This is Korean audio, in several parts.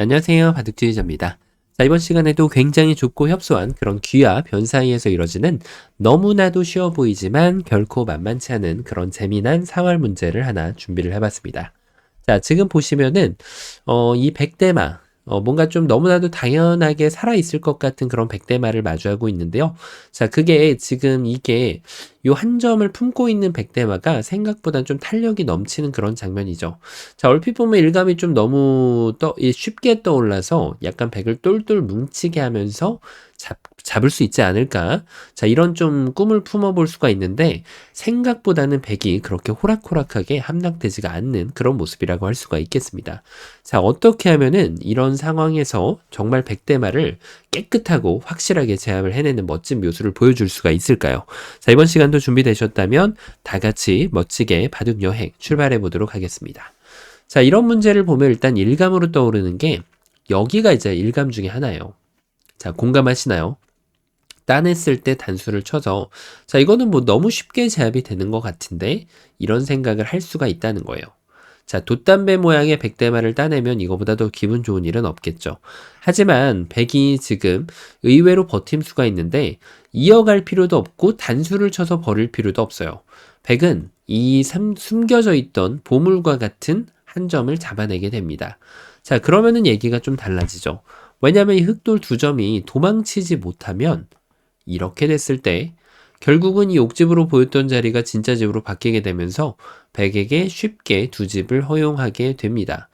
안녕하세요. 바둑주의자입니다. 자, 이번 시간에도 굉장히 좁고 협소한 그런 귀와 변 사이에서 이뤄지는 너무나도 쉬워 보이지만 결코 만만치 않은 그런 재미난 상활 문제를 하나 준비를 해봤습니다. 자, 지금 보시면은, 어, 이 백대마, 어, 뭔가 좀 너무나도 당연하게 살아있을 것 같은 그런 백대마를 마주하고 있는데요. 자, 그게 지금 이게 요 한 점을 품고 있는 백대마가 생각보다 좀 탄력이 넘치는 그런 장면이죠. 자, 얼핏 보면 일감이 좀 너무 떠, 쉽게 떠올라서 약간 백을 똘똘 뭉치게 하면서 잡, 잡을 수 있지 않을까. 자, 이런 좀 꿈을 품어볼 수가 있는데 생각보다는 백이 그렇게 호락호락하게 함락되지가 않는 그런 모습이라고 할 수가 있겠습니다. 자, 어떻게 하면은 이런 상황에서 정말 백대마를 깨끗하고 확실하게 제압을 해내는 멋진 묘수를 보여줄 수가 있을까요? 자, 이번 시간도 준비되셨다면 다 같이 멋지게 바둑 여행 출발해 보도록 하겠습니다. 자, 이런 문제를 보면 일단 일감으로 떠오르는 게 여기가 이제 일감 중에 하나예요. 자, 공감하시나요? 따냈을 때 단수를 쳐서 자, 이거는 뭐 너무 쉽게 제압이 되는 것 같은데 이런 생각을 할 수가 있다는 거예요. 자, 돛담배 모양의 백대마를 따내면 이거보다 더 기분 좋은 일은 없겠죠. 하지만 백이 지금 의외로 버팀수가 있는데 이어갈 필요도 없고 단수를 쳐서 버릴 필요도 없어요. 백은 이 숨겨져 있던 보물과 같은 한 점을 잡아내게 됩니다. 자, 그러면은 얘기가 좀 달라지죠. 왜냐하면 이 흑돌 두 점이 도망치지 못하면 이렇게 됐을 때 결국은 이 옥집으로 보였던 자리가 진짜 집으로 바뀌게 되면서 백에게 쉽게 두 집을 허용하게 됩니다.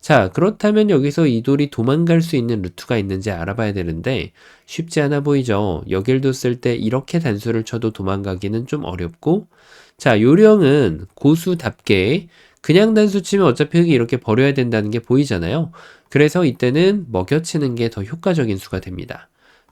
자, 그렇다면 여기서 이 돌이 도망갈 수 있는 루트가 있는지 알아봐야 되는데 쉽지 않아 보이죠? 여길 뒀을 때 이렇게 단수를 쳐도 도망가기는 좀 어렵고 자, 요령은 고수답게 그냥 단수 치면 어차피 흙이 이렇게 버려야 된다는 게 보이잖아요. 그래서 이때는 먹여치는 게 더 효과적인 수가 됩니다.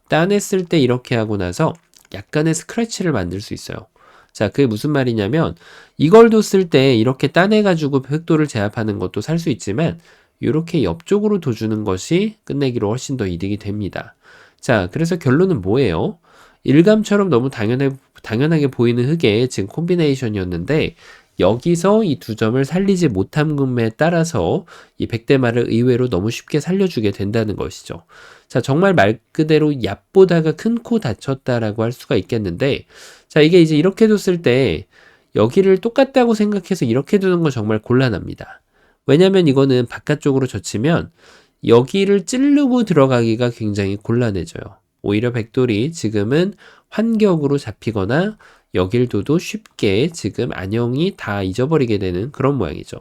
따냈을 때 이렇게 하고 나서 약간의 스크래치를 만들 수 있어요. 자, 그게 무슨 말이냐면 이걸 뒀을 때 이렇게 따내가지고 획도를 제압하는 것도 살 수 있지만 이렇게 옆쪽으로 둬주는 것이 끝내기로 훨씬 더 이득이 됩니다. 자, 그래서 결론은 뭐예요? 일감처럼 너무 당연해, 당연하게 보이는 흙의 지금 콤비네이션이었는데 여기서 이 두 점을 살리지 못함금에 따라서 이 백대마를 의외로 너무 쉽게 살려주게 된다는 것이죠. 자, 정말 말 그대로 얕보다가 큰 코 다쳤다라고 할 수가 있겠는데, 자, 이게 이제 이렇게 뒀을 때 여기를 똑같다고 생각해서 이렇게 두는 건 정말 곤란합니다. 왜냐면 이거는 바깥쪽으로 젖히면 여기를 찌르고 들어가기가 굉장히 곤란해져요. 오히려 백돌이 지금은 환격으로 잡히거나 여길 둬도 쉽게 지금 안형이 다 잊어버리게 되는 그런 모양이죠.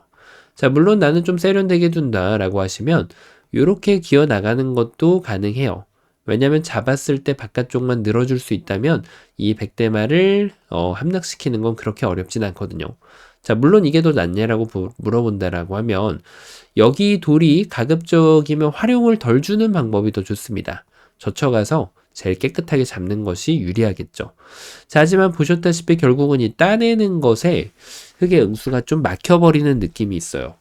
자, 물론 나는 좀 세련되게 둔다 라고 하시면 이렇게 기어 나가는 것도 가능해요. 왜냐하면 잡았을 때 바깥쪽만 늘어줄 수 있다면 이 백대마를 어, 함락시키는 건 그렇게 어렵진 않거든요. 자, 물론 이게 더 낫냐라고 물어본다라고 하면 여기 돌이 가급적이면 활용을 덜 주는 방법이 더 좋습니다. 젖혀가서 제일 깨끗하게 잡는 것이 유리하겠죠. 자, 하지만 보셨다시피 결국은 이 따내는 것에 흙의 응수가 좀 막혀버리는 느낌이 있어요.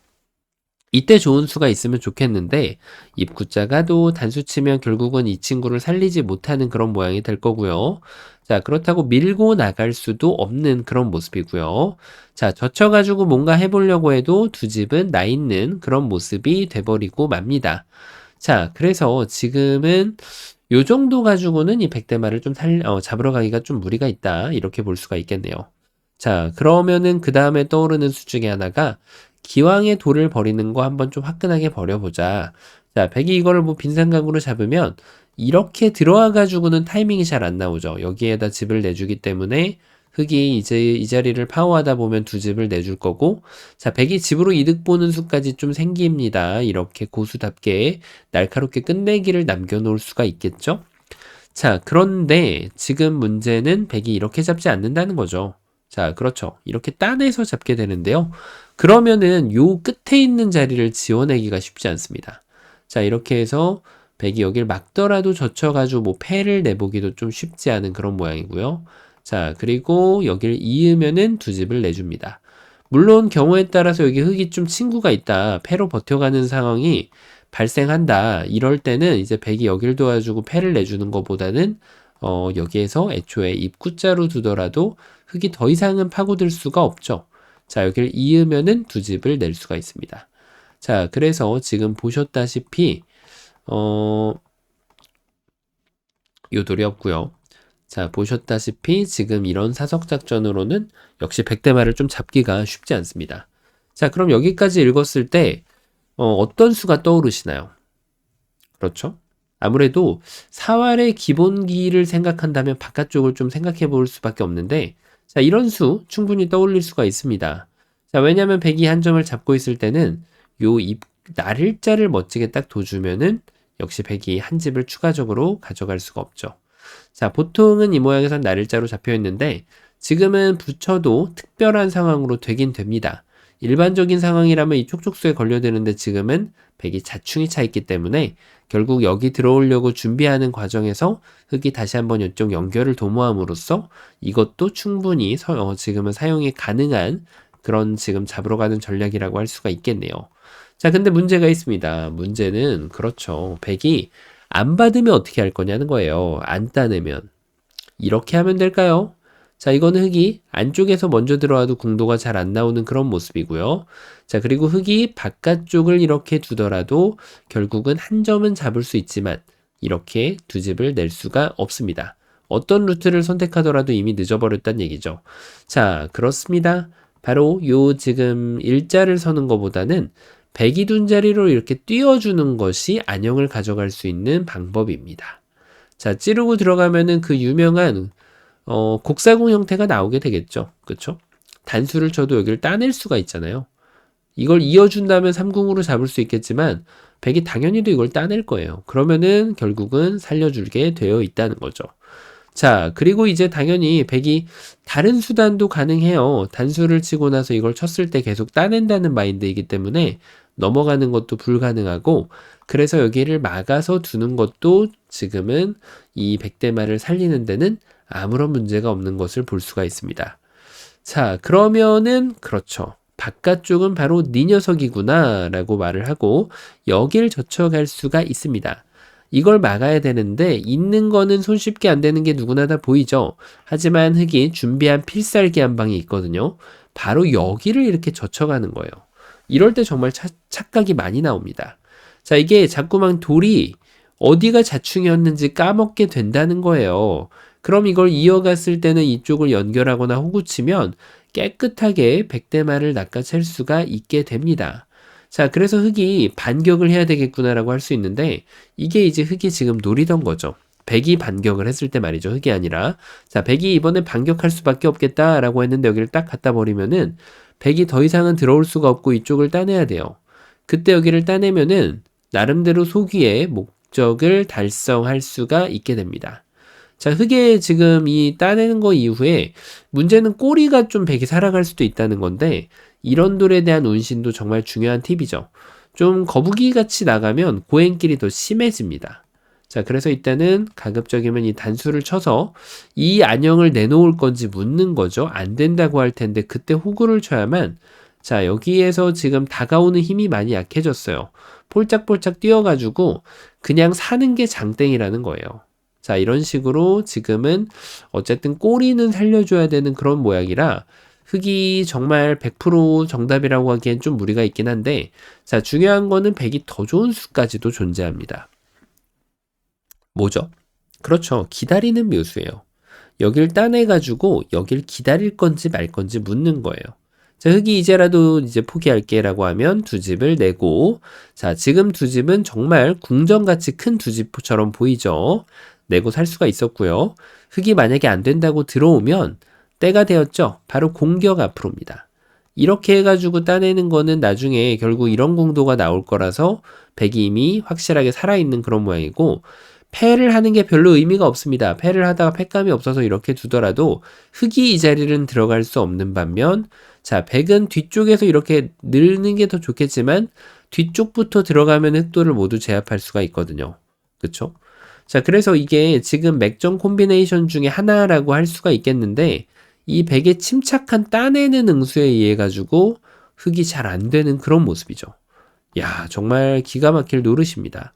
이때 좋은 수가 있으면 좋겠는데 입구자가도 단수 치면 결국은 이 친구를 살리지 못하는 그런 모양이 될 거고요. 자 그렇다고 밀고 나갈 수도 없는 그런 모습이고요. 자 젖혀가지고 뭔가 해보려고 해도 두 집은 나 있는 그런 모습이 돼버리고 맙니다. 자 그래서 지금은 요 정도 가지고는 이 백대마를 좀 살, 어, 잡으러 가기가 좀 무리가 있다 이렇게 볼 수가 있겠네요. 자 그러면은 그 다음에 떠오르는 수 중에 하나가 기왕에 돌을 버리는 거 한번 좀 화끈하게 버려보자. 자, 백이 이거를 뭐 빈상각으로 잡으면 이렇게 들어와 가지고는 타이밍이 잘 안 나오죠. 여기에다 집을 내주기 때문에 흙이 이제 이 자리를 파워하다 보면 두 집을 내줄 거고 자 백이 집으로 이득 보는 수까지 좀 생깁니다. 이렇게 고수답게 날카롭게 끝내기를 남겨놓을 수가 있겠죠. 자 그런데 지금 문제는 백이 이렇게 잡지 않는다는 거죠. 자 그렇죠. 이렇게 따내서 잡게 되는데요. 그러면은 요 끝에 있는 자리를 지워내기가 쉽지 않습니다. 자, 이렇게 해서 백이 여길 막더라도 젖혀가지고 뭐 패를 내보기도 좀 쉽지 않은 그런 모양이고요. 자, 그리고 여길 이으면은 두 집을 내줍니다. 물론 경우에 따라서 여기 흙이 좀 친구가 있다. 패로 버텨가는 상황이 발생한다. 이럴 때는 이제 백이 여길 도와주고 패를 내주는 것보다는 어, 여기에서 애초에 입구자로 두더라도 흙이 더 이상은 파고들 수가 없죠. 자, 여기를 이으면은 두 집을 낼 수가 있습니다. 자, 그래서 지금 보셨다시피 어, 요돌이 없고요. 자, 보셨다시피 지금 이런 사석 작전으로는 역시 백대마를 좀 잡기가 쉽지 않습니다. 자, 그럼 여기까지 읽었을 때 어, 떤 수가 떠오르시나요? 그렇죠? 아무래도 사활의 기본기를 생각한다면 바깥쪽을 좀 생각해 볼 수밖에 없는데 자, 이런 수 충분히 떠올릴 수가 있습니다. 자, 왜냐하면 백이 한 점을 잡고 있을 때는 요 입, 날일자를 멋지게 딱 둬주면은 역시 백이 한 집을 추가적으로 가져갈 수가 없죠. 자, 보통은 이 모양에선 날일자로 잡혀 있는데 지금은 붙여도 특별한 상황으로 되긴 됩니다. 일반적인 상황이라면 이 촉촉수에 걸려드는데 지금은 백이 자충이 차 있기 때문에 결국 여기 들어오려고 준비하는 과정에서 흙이 다시 한번 이쪽 연결을 도모함으로써 이것도 충분히 서, 어, 지금은 사용이 가능한 그런 지금 잡으러 가는 전략이라고 할 수가 있겠네요. 자, 근데 문제가 있습니다. 문제는 그렇죠. 백이 안 받으면 어떻게 할 거냐는 거예요. 안 따내면. 이렇게 하면 될까요? 자, 이거는 흙이 안쪽에서 먼저 들어와도 궁도가 잘 안 나오는 그런 모습이고요. 자, 그리고 흙이 바깥쪽을 이렇게 두더라도 결국은 한 점은 잡을 수 있지만 이렇게 두 집을 낼 수가 없습니다. 어떤 루트를 선택하더라도 이미 늦어버렸단 얘기죠. 자, 그렇습니다. 바로 요 지금 일자를 서는 것보다는 백이 둔 자리로 이렇게 띄워주는 것이 안형을 가져갈 수 있는 방법입니다. 자, 찌르고 들어가면은 그 유명한 어, 곡사공 형태가 나오게 되겠죠. 그쵸? 단수를 쳐도 여기를 따낼 수가 있잖아요. 이걸 이어준다면 삼궁으로 잡을 수 있겠지만 백이 당연히도 이걸 따낼 거예요. 그러면은 결국은 살려줄게 되어 있다는 거죠. 자, 그리고 이제 당연히 백이 다른 수단도 가능해요. 단수를 치고 나서 이걸 쳤을 때 계속 따낸다는 마인드이기 때문에 넘어가는 것도 불가능하고 그래서 여기를 막아서 두는 것도 지금은 이 백대마를 살리는 데는 아무런 문제가 없는 것을 볼 수가 있습니다. 자, 그러면은 그렇죠. 바깥쪽은 바로 네 녀석이구나 라고 말을 하고 여길 젖혀갈 수가 있습니다. 이걸 막아야 되는데 있는 거는 손쉽게 안 되는 게 누구나 다 보이죠. 하지만 흙이 준비한 필살기 한 방이 있거든요. 바로 여기를 이렇게 젖혀가는 거예요. 이럴 때 정말 차, 착각이 많이 나옵니다. 자, 이게 자꾸만 돌이 어디가 자충이었는지 까먹게 된다는 거예요. 그럼 이걸 이어갔을 때는 이쪽을 연결하거나 호구치면 깨끗하게 백대마를 낚아챌 수가 있게 됩니다. 자, 그래서 흙이 반격을 해야 되겠구나라고 할 수 있는데 이게 이제 흙이 지금 노리던 거죠. 백이 반격을 했을 때 말이죠. 흙이 아니라. 자, 백이 이번에 반격할 수밖에 없겠다라고 했는데 여기를 딱 갖다 버리면은 백이 더 이상은 들어올 수가 없고 이쪽을 따내야 돼요. 그때 여기를 따내면은 나름대로 소기의 목적을 달성할 수가 있게 됩니다. 자, 흙에 지금 이 따내는 거 이후에 문제는 꼬리가 좀 백이 살아갈 수도 있다는 건데 이런 돌에 대한 운신도 정말 중요한 팁이죠. 좀 거북이 같이 나가면 고행길이 더 심해집니다. 자, 그래서 이때는 가급적이면 이 단수를 쳐서 이 안형을 내놓을 건지 묻는 거죠. 안 된다고 할 텐데 그때 호구를 쳐야만 자, 여기에서 지금 다가오는 힘이 많이 약해졌어요. 폴짝폴짝 뛰어가지고 그냥 사는 게 장땡이라는 거예요. 자, 이런 식으로 지금은 어쨌든 꼬리는 살려줘야 되는 그런 모양이라 흙이 정말 100% 정답이라고 하기엔 좀 무리가 있긴 한데 자, 중요한 거는 100이 더 좋은 수까지도 존재합니다. 뭐죠? 그렇죠. 기다리는 묘수예요. 여길 따내가지고 여길 기다릴 건지 말 건지 묻는 거예요. 자, 흙이 이제라도 이제 포기할게 라고 하면 두 집을 내고, 자, 지금 두 집은 정말 궁전같이 큰 두 집처럼 보이죠? 내고 살 수가 있었고요. 흙이 만약에 안 된다고 들어오면 때가 되었죠. 바로 공격 앞으로입니다. 이렇게 해가지고 따내는 거는 나중에 결국 이런 공도가 나올 거라서 백이 이미 확실하게 살아있는 그런 모양이고, 패를 하는 게 별로 의미가 없습니다. 패를 하다가 패감이 없어서 이렇게 두더라도 흙이 이 자리는 들어갈 수 없는 반면 자, 백은 뒤쪽에서 이렇게 늘는 게 더 좋겠지만 뒤쪽부터 들어가면 흑도를 모두 제압할 수가 있거든요. 그쵸? 자, 그래서 이게 지금 맥정 콤비네이션 중에 하나라고 할 수가 있겠는데 이 백의 침착한 따내는 응수에 의해 가지고 흙이 잘 안 되는 그런 모습이죠. 야, 정말 기가 막힐 노릇입니다.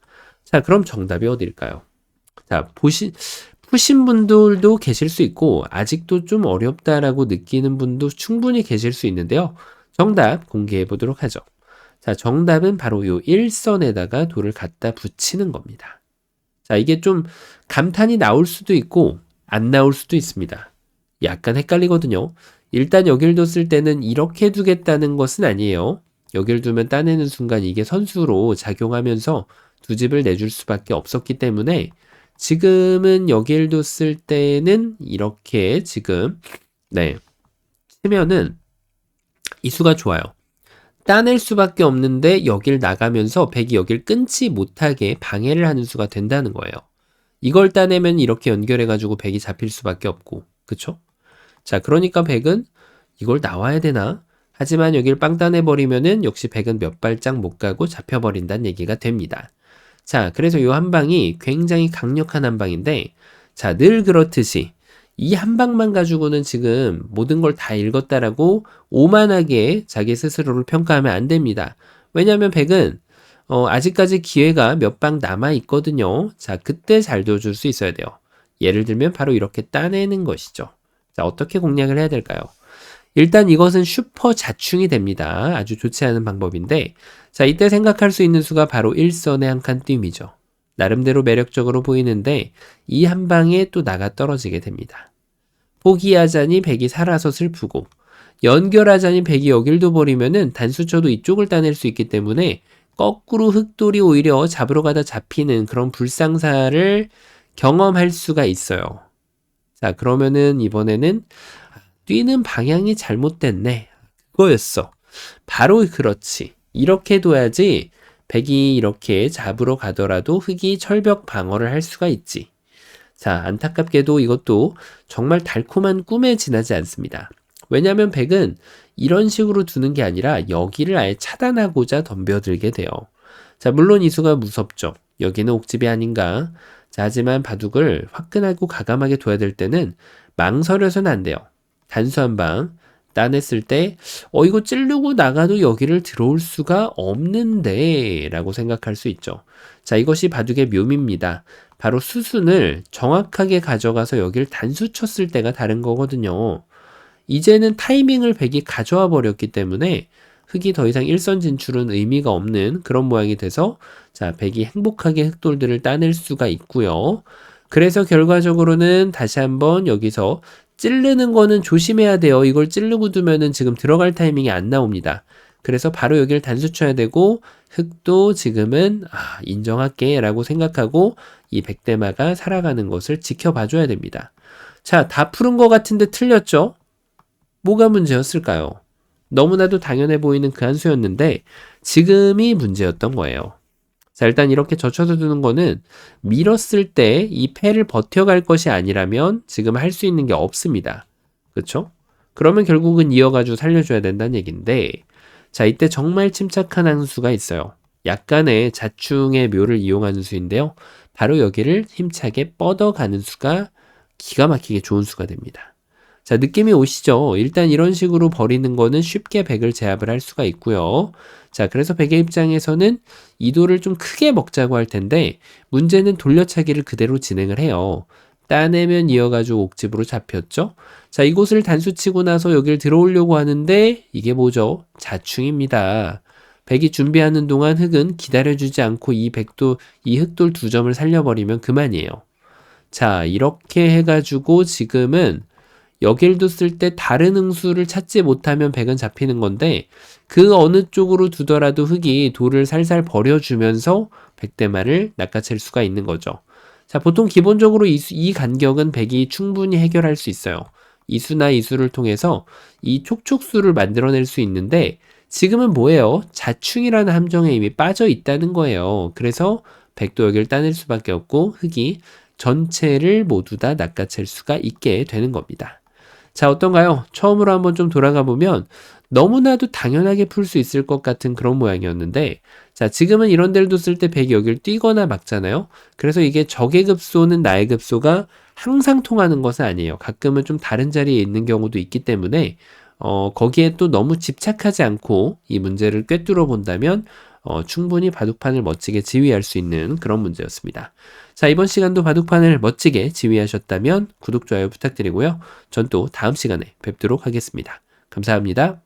자, 그럼 정답이 어딜까요? 자, 보신, 푸신 분들도 계실 수 있고, 아직도 좀 어렵다라고 느끼는 분도 충분히 계실 수 있는데요. 정답 공개해 보도록 하죠. 자, 정답은 바로 요 일선에다가 돌을 갖다 붙이는 겁니다. 자, 이게 좀 감탄이 나올 수도 있고 안 나올 수도 있습니다. 약간 헷갈리거든요. 일단 여길 뒀을 때는 이렇게 두겠다는 것은 아니에요. 여길 두면 따내는 순간 이게 선수로 작용하면서 두 집을 내줄 수밖에 없었기 때문에 지금은 여길 뒀을 때는 이렇게 지금 네 치면은 이 수가 좋아요. 따낼 수밖에 없는데 여길 나가면서 백이 여길 끊지 못하게 방해를 하는 수가 된다는 거예요. 이걸 따내면 이렇게 연결해가지고 백이 잡힐 수밖에 없고, 그쵸? 자, 그러니까 백은 이걸 나와야 되나? 하지만 여길 빵 따내버리면은 역시 백은 몇 발짝 못 가고 잡혀버린다는 얘기가 됩니다. 자, 그래서 이 한 방이 굉장히 강력한 한 방인데, 자, 늘 그렇듯이 이 한 방만 가지고는 지금 모든 걸 다 읽었다라고 오만하게 자기 스스로를 평가하면 안 됩니다. 왜냐하면 백은 어, 아직까지 기회가 몇 방 남아 있거든요. 자, 그때 잘 둬줄 수 있어야 돼요. 예를 들면 바로 이렇게 따내는 것이죠. 자, 어떻게 공략을 해야 될까요? 일단 이것은 슈퍼 자충이 됩니다. 아주 좋지 않은 방법인데, 자, 이때 생각할 수 있는 수가 바로 일선의 한칸 띄움이죠. 나름대로 매력적으로 보이는데, 이 한 방에 또 나가 떨어지게 됩니다. 포기하자니 백이 살아서 슬프고, 연결하자니 백이 여길 둬버리면은 단수쳐도 이쪽을 따낼 수 있기 때문에 거꾸로 흑돌이 오히려 잡으러 가다 잡히는 그런 불상사를 경험할 수가 있어요. 자, 그러면은 이번에는 뛰는 방향이 잘못됐네. 그거였어. 바로 그렇지. 이렇게 둬야지 백이 이렇게 잡으러 가더라도 흑이 철벽 방어를 할 수가 있지. 자, 안타깝게도 이것도 정말 달콤한 꿈에 지나지 않습니다. 왜냐하면 백은 이런 식으로 두는 게 아니라 여기를 아예 차단하고자 덤벼들게 돼요. 자, 물론 이 수가 무섭죠. 여기는 옥집이 아닌가. 자, 하지만 바둑을 화끈하고 가감하게 둬야 될 때는 망설여서는 안 돼요. 단수 한 방 따냈을 때, 어, 이거 찌르고 나가도 여기를 들어올 수가 없는데, 라고 생각할 수 있죠. 자, 이것이 바둑의 묘미입니다. 바로 수순을 정확하게 가져가서 여기를 단수 쳤을 때가 다른 거거든요. 이제는 타이밍을 백이 가져와 버렸기 때문에 흑이 더 이상 일선 진출은 의미가 없는 그런 모양이 돼서 자, 백이 행복하게 흑돌들을 따낼 수가 있고요. 그래서 결과적으로는 다시 한번 여기서 찌르는 거는 조심해야 돼요. 이걸 찌르고 두면은 지금 들어갈 타이밍이 안 나옵니다. 그래서 바로 여기를 단수 쳐야 되고 흑도 지금은 아, 인정할게 라고 생각하고 이 백대마가 살아가는 것을 지켜봐 줘야 됩니다. 자, 다 푸른 것 같은데 틀렸죠? 뭐가 문제였을까요? 너무나도 당연해 보이는 그 한 수였는데 지금이 문제였던 거예요. 자, 일단 이렇게 젖혀서 두는 거는 밀었을 때 이 패를 버텨갈 것이 아니라면 지금 할 수 있는 게 없습니다. 그렇죠? 그러면 결국은 이어가지고 살려줘야 된다는 얘기인데 자, 이때 정말 침착한 한 수가 있어요. 약간의 자충의 묘를 이용하는 수인데요. 바로 여기를 힘차게 뻗어가는 수가 기가 막히게 좋은 수가 됩니다. 자, 느낌이 오시죠? 일단 이런 식으로 버리는 거는 쉽게 백을 제압을 할 수가 있고요. 자, 그래서 백의 입장에서는 이도를 좀 크게 먹자고 할 텐데 문제는 돌려차기를 그대로 진행을 해요. 따내면 이어가지고 옥집으로 잡혔죠? 자, 이곳을 단수치고 나서 여길 들어오려고 하는데 이게 뭐죠? 자충입니다. 백이 준비하는 동안 흑은 기다려주지 않고 이 백도, 이 흑돌 두 점을 살려버리면 그만이에요. 자, 이렇게 해가지고 지금은 여길 뒀을 때 다른 응수를 찾지 못하면 백은 잡히는 건데 그 어느 쪽으로 두더라도 흙이 돌을 살살 버려주면서 백대마를 낚아챌 수가 있는 거죠. 자, 보통 기본적으로 이, 수, 이 간격은 백이 충분히 해결할 수 있어요. 이수나 이수를 통해서 이 촉촉수를 만들어낼 수 있는데 지금은 뭐예요? 자충이라는 함정에 이미 빠져 있다는 거예요. 그래서 백도 여기를 따낼 수밖에 없고 흙이 전체를 모두 다 낚아챌 수가 있게 되는 겁니다. 자, 어떤가요? 처음으로 한번 좀 돌아가 보면 너무나도 당연하게 풀 수 있을 것 같은 그런 모양이었는데, 자, 지금은 이런 데를 뒀을 때 백이 여기를 뛰거나 막잖아요? 그래서 이게 적의 급소는 나의 급소가 항상 통하는 것은 아니에요. 가끔은 좀 다른 자리에 있는 경우도 있기 때문에, 어, 거기에 또 너무 집착하지 않고 이 문제를 꿰뚫어 본다면, 어, 충분히 바둑판을 멋지게 지휘할 수 있는 그런 문제였습니다. 자, 이번 시간도 바둑판을 멋지게 지휘하셨다면 구독, 좋아요 부탁드리고요. 전 또 다음 시간에 뵙도록 하겠습니다. 감사합니다.